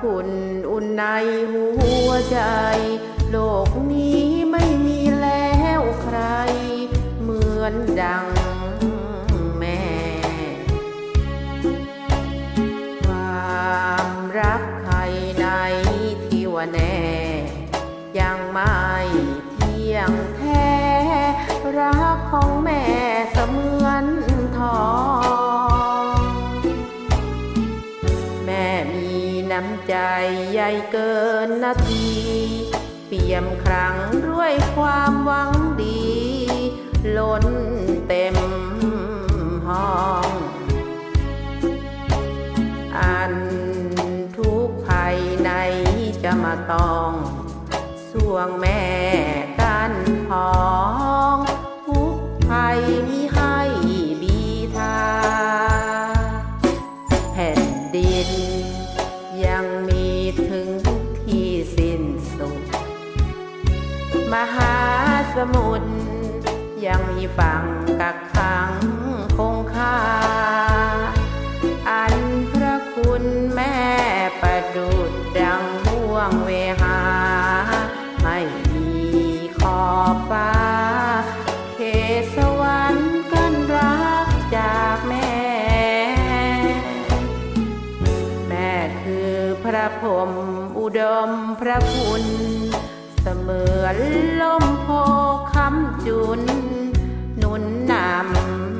คุณอุ่นในหัวใจ โลกนี้ไม่มีแล้วใคร เหมือนดังแม่ ความรักใครในที่ว่าแน่ ยังไม่เที่ยง น้ำใจใหญ่เกินนาที เปี่ยมครั้งด้วยความหวังดี ล้นเต็มห้อง อันทุกภัยในจะมาต้องสวงแม่กันพองทุกภัยมี มุทรยังมีฝั่งกักขังคงคาอันพระคุณแม่ประดุดดังห่วงเวหาไม่มีขอบฟ้า เขตสวรรค์กันรักจากแม่ แม่คือพระพรมอุดมพระคุณ เสมือนลมโพคำจุน หนุนน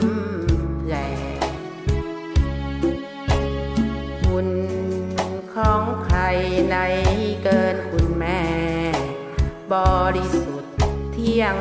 ำแหลคุณของใครในเกินคุณแม่ บริสุทธิ์เที่ยง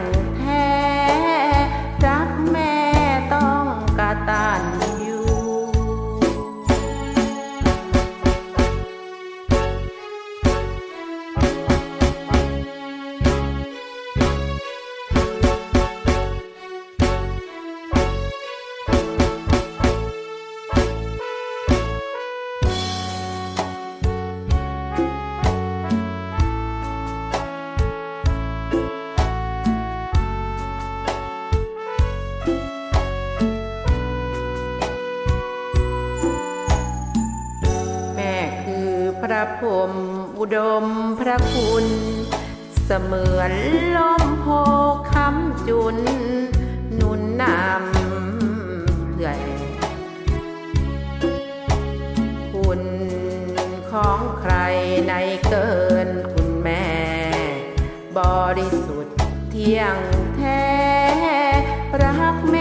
ระผมอุดมพระคุณ เสมือนลมโพคำจุน นุนนำเพื่อนคุณของใครในเกินคุณแม่ บริสุทธิ์เที่ยงแท้ รักแม่